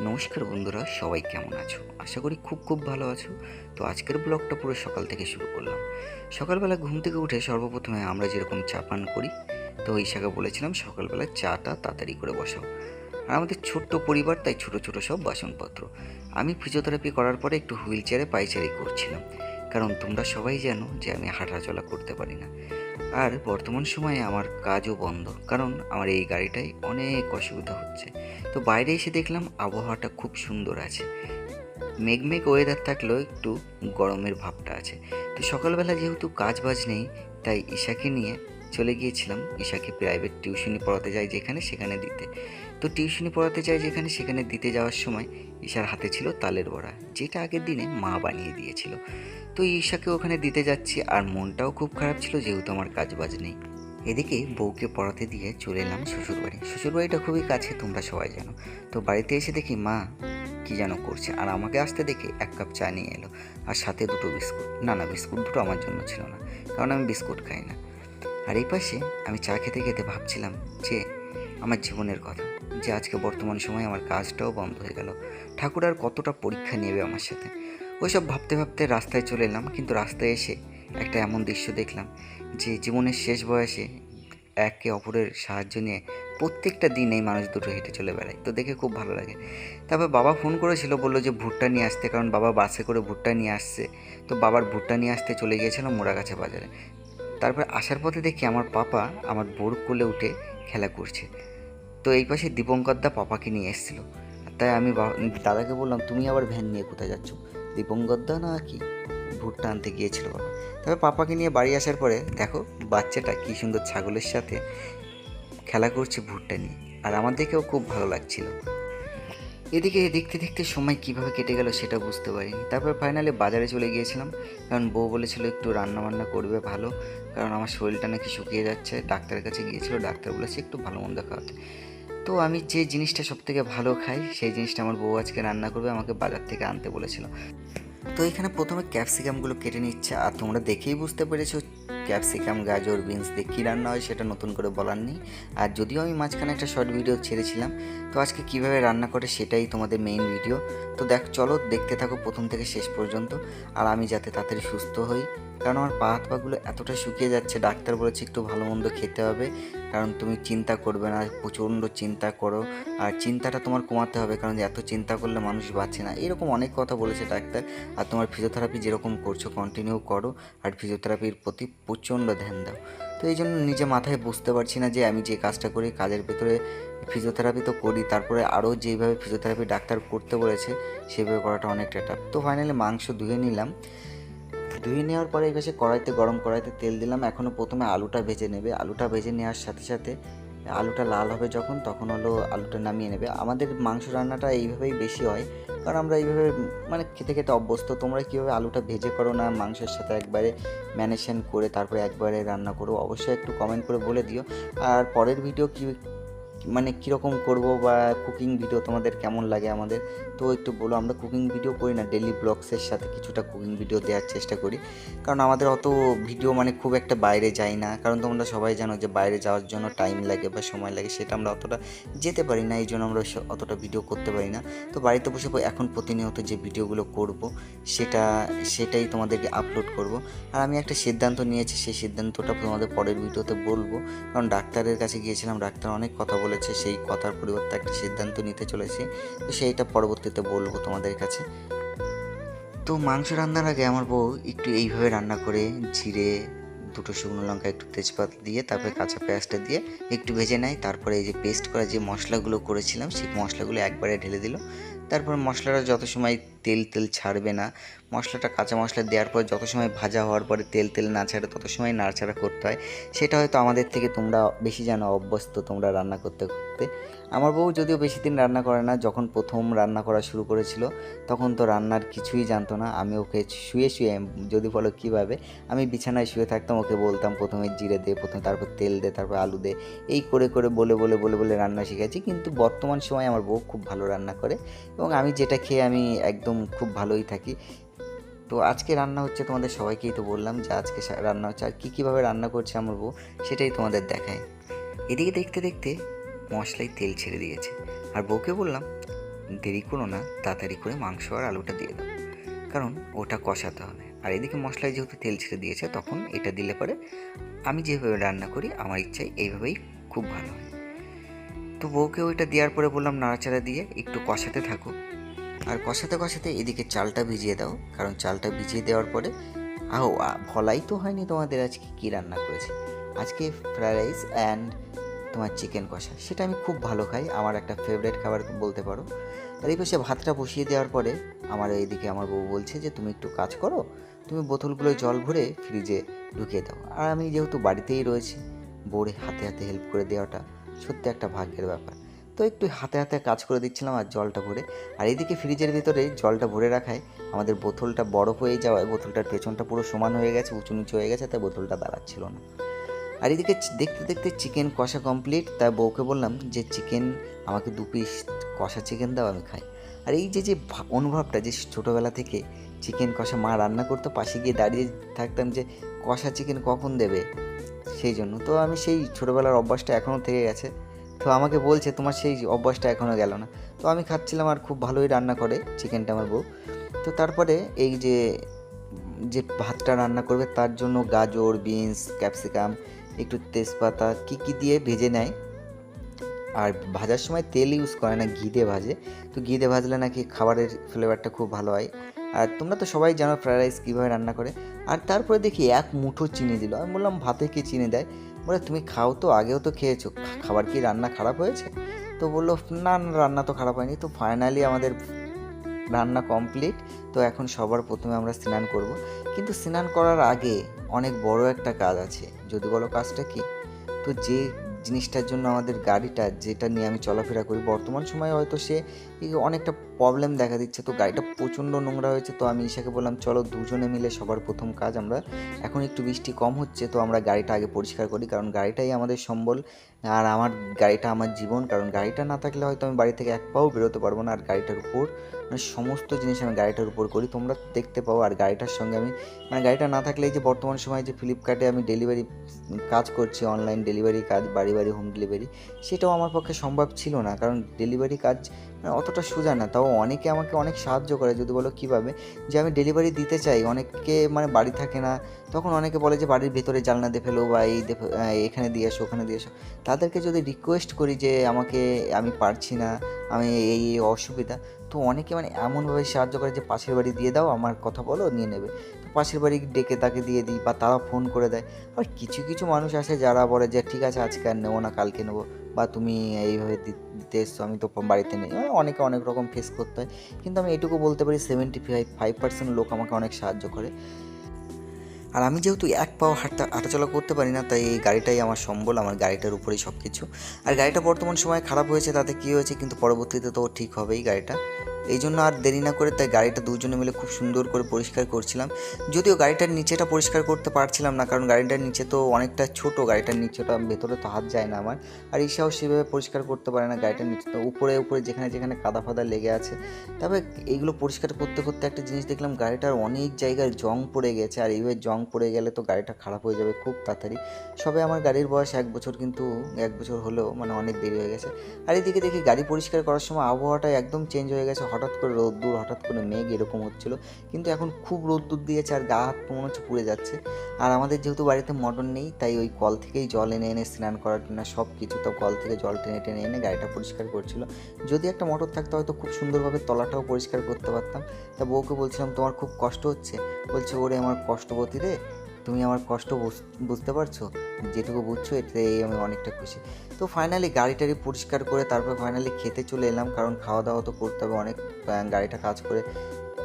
নমস্কার বন্ধুরা, সবাই কেমন আছো? আশা করি খুব খুব ভালো আছো। তো আজকের ব্লগটা পুরো সকাল থেকে শুরু করলাম। সকালবেলা ঘুম থেকে উঠে সর্বপ্রথমে আমরা যেরকম চা পান করি, তো ঈশাকে বলেছিলাম, সকালবেলা চাটা তাড়াতাড়ি করে বসাও। আর আমাদের ছোট্ট পরিবার, তাই ছোট ছোট সব বাসনপত্র। আমি ফিজিওথেরাপি করার পরে একটু হুইল চেয়ারে পাইচারি করছিলাম। কারণ তোমরা সবাই জানো যে আমি হাঁটাচলা করতে পারি না। আর বর্তমান সময়ে আমার কাজও বন্ধ, কারণ আমার এই গাড়িটাই অনেক অসুবিধা হচ্ছে। তো বাইরে এসে দেখলাম আবহাওয়াটা খুব সুন্দর আছে। মেঘমেঘ ওয়েদার থাকলেও একটু গরমের ভাবটা আছে। তো সকালবেলা যেহেতু কাজ বাজ নেই, তাই ঈশাকে নিয়ে চলে গিয়েছিলাম ঈশাকে প্রাইভেট টিউশনি পড়াতে যাই যেখানে সেখানে দিতে। তো টিউশনি পড়াতে যাই যেখানে সেখানে দিতে যাওয়ার সময় ঈশার হাতে ছিল তালের বড়া, যেটা আগের দিনে মা বানিয়ে দিয়েছিল। তো ঈশাকে ওখানে দিতে যাচ্ছি আর মনটাও খুব খারাপ ছিল যেহেতু আমার কাজ বাজ নেই। এদিকে বউকে পড়াতে দিয়ে চলে এলাম শ্বশুরবাড়ি। শ্বশুরবাড়িটা খুবই কাছে, তোমরা সবাই জানো। তো বাড়িতে এসে দেখি, মা, কি যেন করছে? আর আমাকে আসতে দেখে এক কাপ চা নিয়ে এলো। আর সাথে দুটো বিস্কুট, না না, বিস্কুট দুটো আমার জন্য ছিল না, কারণ আমি বিস্কুট খাই না। আর এই পাশে আমি চা খেতে খেতে ভাবছিলাম যে আমার জীবনের কথা, যে আজকে বর্তমান সময়ে আমার কাজটাও বন্ধ হয়ে গেল। ঠাকুর আর কতটা পরীক্ষা নেবে আমার সাথে? ওইসব ভাবতে ভাবতে রাস্তায় চলে এলাম, কিন্তু রাস্তায় এসে একটা এমন দৃশ্য দেখলাম যে জীবনের শেষ বয়সে একে অপরের সাহায্য নিয়ে প্রত্যেকটা দিন এই মানুষ দুটো হেঁটে চলে বেড়ায়। তো দেখে খুব ভালো লাগে। তারপর বাবা ফোন করেছিল, বলল যে ভুট্টা নিয়ে আসতে, কারণ বাবা বাসে করে ভুট্টা নিয়ে আসছে। তো বাবার ভুট্টা নিয়ে আসতে চলে গিয়েছিলাম মোড়াগাছা বাজারে। তারপর আসার পথে দেখি আমার পাপা আমার বোর কোলে উঠে খেলা করছে। তো এই পাশে দীপঙ্করদা পাপাকে নিয়ে এসেছিল। তাই আমি দাদাকে বললাম, তুমি আবার ভ্যান নিয়ে কোথায় যাচ্ছ? দীপঙ্করদা না কি ভুট্টা আনতে গিয়েছিল বাবা? তবে পাপাকে নিয়ে বাড়ি আসার পরে দেখো বাচ্চাটা কি সুন্দর ছাগলের সাথে খেলা করছে ভুট্টা নিয়ে। আর আমার দেখেও খুব ভালো লাগছিল। এদিকে দেখতে দেখতে সময় কীভাবে কেটে গেল সেটা বুঝতে পারিনি। তারপর ফাইনালি বাজারে চলে গিয়েছিলাম। কারণ বউ বলেছিল একটু রান্না বান্না করবে ভালো। কারণ আমার শরীরটা নাকি শুকিয়ে যাচ্ছে। ডাক্তারের কাছে গিয়েছিল। ডাক্তার বলেছে একটু ভালো মন্দ খাওয়াতে তো আমি যে জিনিসটা সবথেকে ভালো খাই, সেই জিনিসটা আমার বউ আজকে রান্না করবে, আমাকে বাজার থেকে আনতে বলেছিল। তো এখানে প্রথমে ক্যাপসিকামগুলো কেটে নিচ্ছে, আর তোমরা দেখেই বুঝতে পেরেছ ক্যাপসিকাম গাজর বিনস দিয়ে কী রান্না হয়, সেটা নতুন করে বলার নেই। আর যদিও আমি মাঝখানে একটা শর্ট ভিডিও ছেড়েছিলাম, তো আজকে কীভাবে রান্না করে সেটাই তোমাদের মেইন ভিডিও তো দেখ, চলো দেখতে থাকো প্রথম থেকে শেষ পর্যন্ত, আর আমি যাতে তাড়াতাড়ি সুস্থ হই, কারণ আমার পা হাত পাগুলো এতটা শুকিয়ে যাচ্ছে, ডাক্তার বলেছে একটু ভালো মন্দ খেতে হবে কারণ তুমি চিন্তা করবে না, প্রচণ্ড চিন্তা করো। আর চিন্তাটা তোমার কমাতে হবে, কারণ এত চিন্তা করলে মানুষ বাঁচে না। এরকম অনেক কথা বলেছে ডাক্তার। আর তোমার ফিজিওথেরাপি যেরকম করছ কন্টিনিউ করো। আর ফিজিওথেরাপির প্রতি প্রচণ্ড ধ্যান দাও। তো এই জন্য নিজে মাথায় বুঝতে পারছি না যে আমি যে কাজটা করি, কাজের ভেতরে ফিজিওথেরাপি তো করি, তারপরে আরও যেইভাবে ফিজিওথেরাপি ডাক্তার করতে বলেছে, সেভাবে করাটা অনেকটা টাফ তো ফাইনালি মাংস ধুয়ে নিলাম। ধুয়ে নেওয়ার পরে এসে কড়াইতে, গরম কড়াইতে তেল দিলাম। এখনও প্রথমে আলুটা ভেজে নেবে। আলুটা ভেজে নেওয়ার সাথে সাথে আলুটা লাল হবে যখন, তখন হলো আলুটা নামিয়ে নেবে। আমাদের মাংস রান্নাটা এইভাবেই বেশি হয়। কারণ আমরা এইভাবে মানে খেতে খেতে অভ্যস্ত। তোমরা কীভাবে আলুটা ভেজে করো না, মাংসের সাথে একবারে ম্যানেশন করে তারপরে একবারে রান্না করো, অবশ্যই একটু কমেন্ট করে বলে দিও। আর পরের ভিডিও কী মানে কীরকম করব বা কুকিং ভিডিও তোমাদের কেমন লাগে আমাদের? তো একটু বলো, আমরা কুকিং ভিডিও করি না ডেলি ব্লগসের সাথে কিছুটা কুকিং ভিডিও দেওয়ার চেষ্টা করি। কারণ আমাদের অত ভিডিও মানে খুব একটা বাইরে যাই না। কারণ তোমরা সবাই জানো যে বাইরে যাওয়ার জন্য টাইম লাগে বা সময় লাগে, সেটা আমরা অতটা যেতে পারি না এই জন্য আমরা অতটা ভিডিও করতে পারি না। তো বাড়িতে বসে এখন প্রতিনিয়ত যে ভিডিওগুলো করব, সেটা, সেটাই তোমাদেরকে আপলোড করব। আর আমি একটা সিদ্ধান্ত নিয়েছি, সেই সিদ্ধান্তটা তোমাদের পরের ভিডিওতে বলব। কারণ ডাক্তারের কাছে গিয়েছিলাম, ডাক্তার অনেক কথা বলেছে, সেই কথার পরিবর্তে একটা সিদ্ধান্ত নিতে চলেছি। তো সেইটা পরবর্তীতে বলব তোমাদের কাছে। তো মাংস রান্নার আগে আমার বউ একটু এইভাবে রান্না করে জিরে, দুটো শুকনো লঙ্কা, একটু তেজপাতা দিয়ে, তারপরে কাঁচা পেঁয়াজটা দিয়ে একটু ভেজে নেয়। তারপরে এই যে পেস্ট করা যে মশলাগুলো করেছিলাম, সেই মশলাগুলো একবারে ঢেলে দিল। তারপর মশলাটা যত সময় তেল তেল ছাড়বে না। মশলাটা কাঁচা মশলা দেওয়ার পর যত সময় ভাজা হওয়ার পরে তেল তেল না ছাড়ে তত সময় নাড়াচাড়া করতে হয়। সেটা হয়তো আমাদের থেকে তোমরা বেশি জানো, অভ্যস্ত তোমরা রান্না করতে করতে। আমার বউ যদিও বেশি দিন রান্না করে না, যখন প্রথম রান্না করা শুরু করেছিল, তখন তো রান্নার কিছুই জানতো না। আমি ওকে শুয়ে শুয়ে, যদি বলো কীভাবে, আমি বিছানায় শুয়ে থাকতাম, ওকে বলতাম প্রথমে জিরে দে, প্রথমে তারপর তেল দে, তারপর আলু দে, এই করে করে বলে বলে বলে বলে রান্না শিখেছি কিন্তু বর্তমান সময় আমার বউ খুব ভালো রান্না করে এবং আমি যেটা খেয়ে আমি একদম খুব ভালোই থাকি। তো আজকে রান্না হচ্ছে তোমাদের সবাইকেই তো বললাম যে আজকে রান্না হচ্ছে আর কী কীভাবে রান্না করছে আমার বউ সেটাই তোমাদের দেখায়। এদিকে দেখতে দেখতে মশলায় তেল ছেড়ে দিয়েছে। আর বউকে বললাম, দেরি করো না, তাড়াতাড়ি করে মাংস আর আলুটা দিয়ে দাও। কারণ ওটা কষাতে হবে। আর এদিকে মশলায় যেহেতু তেল ছেড়ে দিয়েছে, তখন এটা দিলে পরে আমি যেভাবে রান্না করি, আমার ইচ্ছায় এইভাবেই খুব ভালো হয়। তো বউকে ওইটা দেওয়ার পরে বললাম, নাড়াচাড়া দিয়ে একটু কষাতে থাকো। আর কষাতে কষাতে এদিকে চালটা ভিজিয়ে দাও, কারণ চালটা ভিজিয়ে দেওয়ার পরে, আহো ভলাই তো হয়নি তোমাদের আজকে কী রান্না করেছি? আজকে ফ্রায়েড রাইস অ্যান্ড তোমার চিকেন কষা। সেটা আমি খুব ভালো খাই, আমার একটা ফেভারিট খাবার বলতে পারো। আর এই পাশে ভাতটা বসিয়ে দেওয়ার পরে, আমার এইদিকে আমার বউ বলছে যে, তুমি একটু কাজ করো, তুমি বোতলগুলো জল ভরে ফ্রিজে ঢুকিয়ে দাও। আর আমি যেহেতু বাড়িতেই রয়েছি, বউরে হাতে হাতে হেল্প করে দেওয়াটা সত্যি একটা ভাগ্যের ব্যাপার। তো একটু হাতে হাতে কাজ করে দিচ্ছিলাম আর জলটা ভরে। আর এদিকে ফ্রিজের ভিতরে জলটা ভরে রাখায় আমাদের বোতলটা বরফ হয়ে যাওয়ায় বোতলটার পেছনটা পুরো সমান হয়ে গেছে উঁচু নিচু হয়ে গেছে, তাই বোতলটা দাঁড়াচ্ছিল না। আর এদিকে দেখতে দেখতে চিকেন কষা কমপ্লিট তাই বউকে বললাম যে, চিকেন আমাকে দু পিস কষা চিকেন দাও, আমি খাই। আর এই যে যে অনুভবটা যে ছোটোবেলা থেকে চিকেন কষা মা রান্না করতো, পাশে গিয়ে দাঁড়িয়ে থাকতাম যে, কষা চিকেন কখন দেবে? সেই জন্য। তো আমি সেই ছোটোবেলার অভ্যাসটা এখনও থেকে গেছে। তো আমাকে বলছে, তোমার সেই অভ্যাসটা এখনও গেল না। তো আমি খাচ্ছিলাম আর খুব ভালোই রান্না করে চিকেনটা আমার বউ। তো তারপরে এই যে যে ভাতটা রান্না করবে তার জন্য গাজর, বিনস, ক্যাপসিকাম, একটু তেজপাতা কী কী দিয়ে ভেজে নেয়। আর ভাজার সময় তেল ইউজ করে না, ঘি দিয়ে ভাজে। তো ঘি দিয়ে ভাজলে নাকি খাবারের ফ্লেভারটা খুব ভালো হয়। আর তোমরা তো সবাই জানো ফ্রায়েড রাইস কীভাবে রান্না করে। আর তারপরে দেখি এক মুঠো চিনি দিল। আমি বললাম, ভাতে কি চিনি দেয়? বলে, তুমি খাও তো, আগেও তো খেয়েছো। খাবার কি রান্না খারাপ হয়েছে? তো বলল, না রান্না তো খারাপ হয়নি। তো ফাইনালি আমাদের রান্না কমপ্লিট তো এখন সবার প্রথমে আমরা স্নান করব। কিন্তু স্নান করার আগে অনেক বড় একটা কাজ আছে। যদি বলো কাজটা কি? তো যে জিনিসটার জন্য আমাদের গাড়িটা, যেটা নিয়ে আমি চলাফেরা করি, বর্তমান সময়ে হয়তো সে অনেকটা প্রবলেম দেখা দিচ্ছে, তো গাড়িটা প্রচণ্ড নোংরা হয়েছে, তো আমি ঈশাকে বললাম, চলো দুজনে মিলে সবার প্রথম কাজ আমরা, এখন একটু বৃষ্টি কম হচ্ছে, তো আমরা গাড়িটা আগে পরিষ্কার করি, কারণ গাড়িটাই আমাদের সম্বল, আর আমার গাড়িটা আমার জীবন, কারণ গাড়িটা না থাকলে হয়তো আমি বাড়ি থেকে এক পাও বেরোতে পারব না, আর গাড়িটার উপর মানে সমস্ত জিনিস আমি গাড়িটার উপর করি, তোমরা দেখতে পাও, আর গাড়িটার সঙ্গে আমি মানে গাড়িটা না থাকলে যে বর্তমান সময়ে যে ফ্লিপকার্টে আমি ডেলিভারি কাজ করছি অনলাইন ডেলিভারি কাজ, বাড়ি বাড়ি হোম ডেলিভারি সেটাও আমার পক্ষে সম্ভব ছিল না, কারণ ডেলিভারি কাজ অতটা সোজা না। তাও অনেকে আমাকে অনেক সাহায্য করে, যদি বলো কীভাবে? যে আমি ডেলিভারি দিতে চাই, অনেকে মানে বাড়ি থাকে না, তখন অনেকে বলে যে, বাড়ির ভেতরে জালনা দিয়ে ফেলো বা এই এখানে দিয়ে এসো, ওখানে দিয়ে এসো। তাদেরকে যদি রিকোয়েস্ট করি যে, আমাকে, আমি পারছি না, আমি এই এই অসুবিধা। তো অনেকে মানে এমনভাবে সাহায্য করে যে, পাশের বাড়ি দিয়ে দাও, আমার কথা বলো, নিয়ে নেবে। তো পাশের বাড়ি ডেকে তাকে দিয়ে দিই বা তারা ফোন করে দেয়। আর কিছু কিছু মানুষ আছে যারা বলে যে, ঠিক আছে, আজকে আর নেব না, কালকে নেব। বা তুমি এইভাবে দিতে এসছো, আমি তো বাড়িতে নেই। অনেকে অনেক রকম ফেস করতে হয়। কিন্তু আমি এটুকু বলতে পারি সেভেন্টি ফাইভ ফাইভ পার্সেন্ট লোক আমাকে অনেক সাহায্য করে। আর আমি যেহেতু এক পাও হাঁটা হাঁটাচলা করতে পারি না, তাই এই গাড়িটাই আমার সম্বল, আমার গাড়িটার উপরেই সব কিছু আর গাড়িটা বর্তমান সময়ে খারাপ হয়েছে, তাতে কী হয়েছে, কিন্তু পরবর্তীতে তো ঠিক হবেই গাড়িটা। এই জন্য আর দেরি না করে তাই গাড়িটা দুজনে মিলে খুব সুন্দর করে পরিষ্কার করছিলাম। যদিও গাড়িটার নিচেটা পরিষ্কার করতে পারছিলাম না, কারণ গাড়িটার নিচে তো অনেকটা ছোট, গাড়িটার নিচেটা ভেতরে তো হাত যায় না আমার। আর ঈশাও সেভাবে পরিষ্কার করতে পারে না গাড়িটার নিচে, তো উপরে উপরে যেখানে যেখানে কাদা ফাদা লেগে আছে। তবে এইগুলো পরিষ্কার করতে করতে একটা জিনিস দেখলাম, গাড়িটার অনেক জায়গায় জং পড়ে গেছে, আর এইভাবে জং পড়ে গেলে তো গাড়িটা খারাপ হয়ে যাবে খুব তাড়াতাড়ি। সবে আমার গাড়ির বয়স এক বছর, কিন্তু এক বছর হলেও মানে অনেক দেরি হয়ে গেছে। আর এদিকে দেখি গাড়ি পরিষ্কার করার সময় আবহাওয়াটা একদম চেঞ্জ হয়ে গেছে হঠাৎ করে রোদ্দুর, হঠাৎ করে মেঘ এরকম হচ্ছিল। কিন্তু এখন খুব রোদ্দুর দিয়েছে আর গা হাত মনে হচ্ছে পুড়ে যাচ্ছে। আর আমাদের যেহেতু বাড়িতে মটর নেই, তাই ওই কল থেকেই জল এনে এনে স্নান করার জন্য সব কিছু তো কল থেকে জল টেনে টেনে এনে গাড়িটা পরিষ্কার করছিল। যদি একটা মটর থাকতো হয়তো খুব সুন্দরভাবে তলাটাও পরিষ্কার করতে পারতাম। তা বউকে বলছিলাম, তোমার খুব কষ্ট হচ্ছে? বলছে, ওরে আমার কষ্টবতী রে তুমি আমার কষ্ট বুঝ- বুঝতে পারছ? যেটুকু বুঝছ এটাই আমি অনেকটা খুশি। তো ফাইনালি গাড়িটারি পরিষ্কার করে তারপর ফাইনালি খেতে চলে এলাম, কারণ খাওয়া দাওয়া তো করতে হবে অনেক গাড়িটা কাজ করে।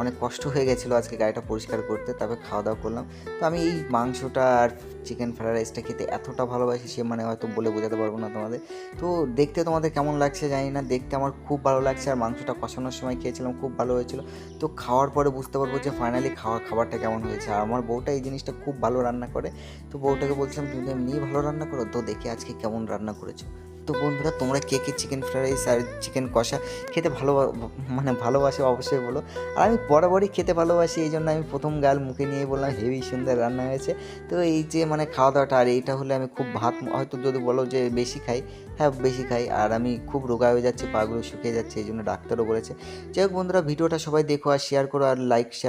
অনেক কষ্ট হয়ে গেছিল আজকে গাড়িটা পরিষ্কার করতে, তারপর খাওয়া দাওয়া করলাম। তো আমি এই মাংসটা আর চিকেন ফ্রাইড রাইসটা খেতে এতটা ভালোবাসি সে মানে হয়তো বলে বোঝাতে পারব না তোমাদের। তো দেখতে তোমাদের কেমন লাগছে জানি না, দেখতে আমার খুব ভালো লাগছে আর মাংসটা কষানোর সময় খেয়েছিলাম, খুব ভালো হয়েছিল। তো খাওয়ার পরে বুঝতে পারব যে ফাইনালি খাওয়া খাবারটা কেমন হয়েছে। আর আমার বউটা এই জিনিসটা খুব ভালো রান্না করে। তো বউটাকে বলছিলাম, তুমি এমনিই ভালো রান্না করো, তো দেখি আজকে কেমন রান্না করেছ। তো বন্ধুরা, তোমরা কে কে চিকেন ফ্রাইড রাইস আর চিকেন কষা খেতে ভালো মানে ভালোবাসে অবশ্যই বলো। আর আমি বরাবরই খেতে ভালোবাসি, এই জন্য আমি প্রথম গাল মুখে নিয়ে বললাম, হেভি সুন্দর রান্না হয়েছে। তো এই যে মানে খাওয়া দাওয়াটা আর এইটা হলে আমি খুব ভাত, হয়তো যদি বলো যে বেশি খাই হ্যাঁ বেশি খাই। আর আমি খুব রোগা হয়ে যাচ্ছে, পাগুলো শুকিয়ে যাচ্ছে, এই জন্য ডাক্তারও বলেছে। যাই হোক বন্ধুরা, ভিডিওটা সবাই দেখো আর শেয়ার করো, আর লাইক শেয়ার